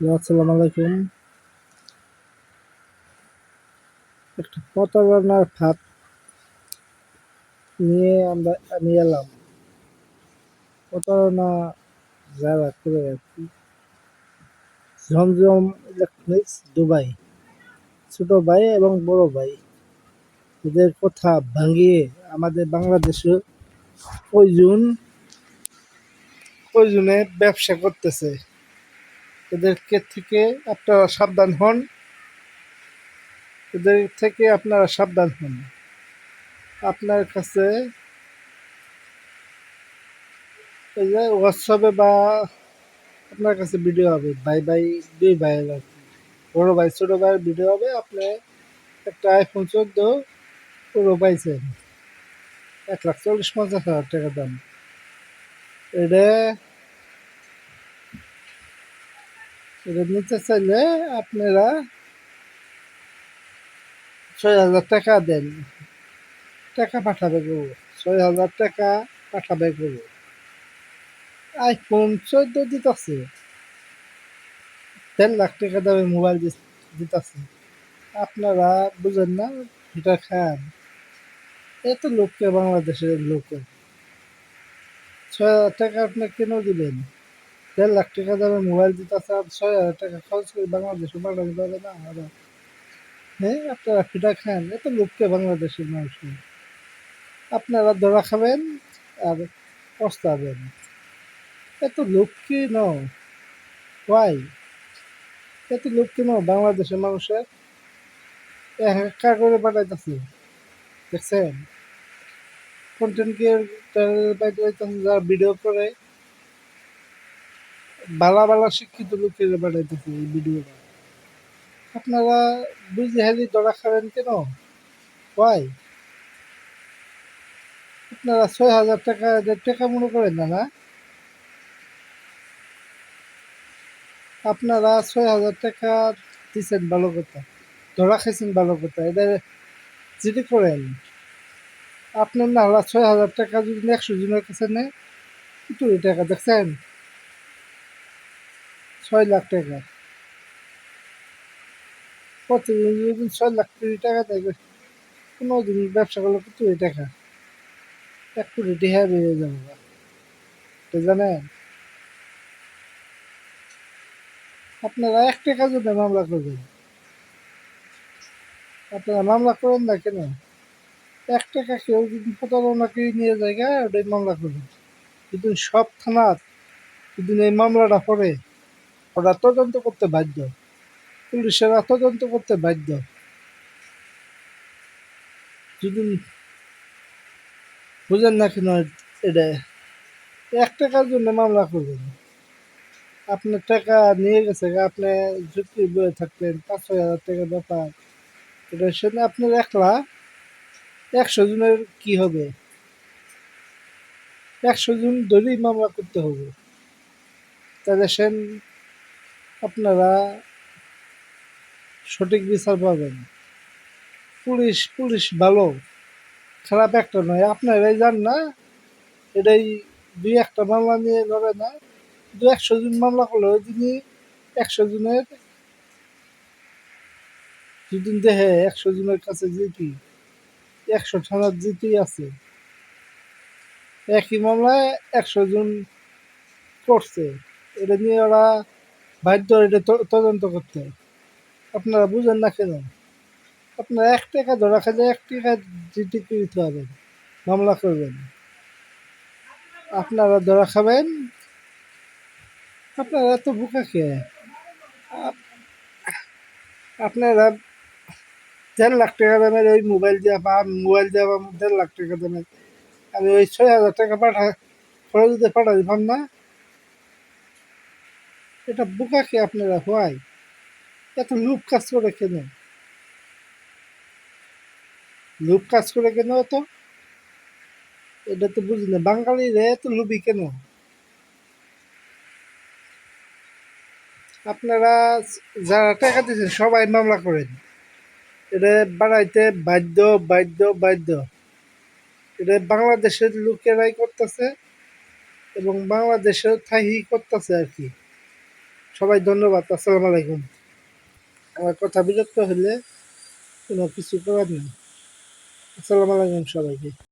আসসালামু আলাইকুম। একটা প্রতারণার নিয়ে আমরা আমি এলাম। প্রতারণা যারা করে আর কি। ঝমঝম ইলেকট্রনিক্স দুবাই। ছোট ভাই এবং বড় ভাই। এদের কথা ভাঙিয়ে আমাদের বাংলাদেশে কয়জন কয়জনে ব্যবসা করতেছে। এদেরকে থেকে আপনারা সাবধান হন। এদের থেকে আপনারা সাবধান হন। আপনার কাছে এই যে হোয়াটসঅ্যাপে বা আপনার কাছে ভিডিও হবে। ভাই ভাই, দুই ভাইয়ের আর কি। বড় ভাই, ছোট ভাইয়ের ভিডিও হবে। আপনি একটা আইফোন চোদ্দ, পুরো পাইছেন। এক লাখ চল্লিশ পঞ্চাশ হাজার টাকা দাম। এটা এটা নিতে চাইলে আপনারা ছয় হাজার টাকা দেন। টাকা পাঠাবে গো ছয় হাজার টাকা পাঠাবে গো আইফোন চোদ্দ দিতেছে। দেড় লাখ টাকা দামে মোবাইল দিতেছে। আপনারা বুঝেন না, এটা খান। এত লোককে বাংলাদেশের লোকে। ছয় হাজার টাকা আপনি কেন দিবেন? দেড় লাখ টাকা দামে মোবাইল দিতেছে আর ছয় হাজার টাকা খরচ করে বাংলাদেশে পাঠাতে পারবে না আর হ্যাঁ আপনারা ফিটা খান, এত লোককে বাংলাদেশের মানুষ আপনারা ধরা খাবেন আর পস্তাবেন। এত লোক কি ন ওয়াই এত লোক কেন বাংলাদেশের মানুষের? একা করে পাঠাইতেছে। দেখছেন? কন্টেন্ট ক্রিয়েটার যারা ভিডিও করে বালা বালা শিক্ষিত লোকের পাঠাইতেছে এই ভিডিওটা। আপনারা বুঝে হারি ধরা খাবেন কেন? ওয়াই আপনারা ছয় হাজার টাকা টাকা মনে করেন না না? আপনারা ছয় হাজার টাকা দিচ্ছেন ভালো কথা, ধরা খাইছেন ভালো কথা। এটা যদি করেন, আপনার না হলে ছয় হাজার টাকা যদি একশো জনের কাছে নেয় কত টাকা দেখছেন? ছয় লাখ টাকা। প্রতিদিন যদি ছয় লাখ কোটি টাকা দেয় কোনো দিন ব্যবসা করলে কত টাকা? এক কোটি টাকা বেরিয়ে যাব। জানেন, আপনারা এক টাকা জন্য মামলা করবেন। আপনারা মামলা করেন না কেন? এক টাকা কেউ যদি প্রতারণা করে নিয়ে যায় ওটাই মামলা করবেন। কিন্তু সব থানার যদি এই মামলাটা পড়ে ওরা তদন্ত করতে বাধ্য। পুলিশেরা তদন্ত করতে বাধ্য। যদি বুঝেন না কেন এটা, এক টাকার জন্য মামলা করবেন। আপনার টাকা নিয়ে গেছে, আপনি ঝুঁকি বয়ে থাকলেন, পাঁচ হাজার টাকার ব্যাপার। এটা সেটা আপনার একলা একশো জনের কি হবে? একশো জন ধরেই মামলা করতে হবে। তাহলে সেন আপনারা সঠিক বিচার পাবেন। পুলিশ পুলিশ ভালো, খারাপ একটা নয়। আপনারাই যান না, এটাই দুই একটা মামলা নিয়ে লড়ে না। দু একশো জন মামলা ওই দিনই একশো জনের। দুদিন দেখে একশো জনের কাছে জিতি, একশো থানার জিতেই আছে। একই মামলায় একশো জন করছে। এটা নিয়ে ওরা বাধ্য এটা তদন্ত করতে আপনারা বুঝেন না কেন? আপনারা এক টাকা ধরা খেলে এক টাকা জিটি দিতে হবে। মামলা করবেন। আপনারা ধরা খাবেন। আপনারা এত বোকা কে? আপনারা দেড় লাখ টাকা দামের ওই মোবাইল দেওয়া বা মোবাইল দেওয়া দেড় লাখ টাকা দামের, আমি ওই ছয় হাজার টাকা পাঠা খরচ দিয়ে পাঠা দিলাম না। এটা বোকা কে আপনারা হয় এত লুপ কাজ করে কেন? লুপ কাজ করে কেন তো এটা তো বুঝি না। বাঙালিরা এত লুবি কেন? আপনারা যারা টাকা দিচ্ছেন সবাই মামলা করেন। এটা বাড়াইতে বাধ্য বাধ্য বাধ্য। এটা বাংলাদেশের লোকেরাই করতেছে এবং বাংলাদেশের থাহি করতেছে আর কি। সবাই ধন্যবাদ, আসসালাম আলাইকুম। আমার কথা বিরক্ত হলে কোনো কিছু করার নেই। আসসালামু আলাইকুম সবাইকে।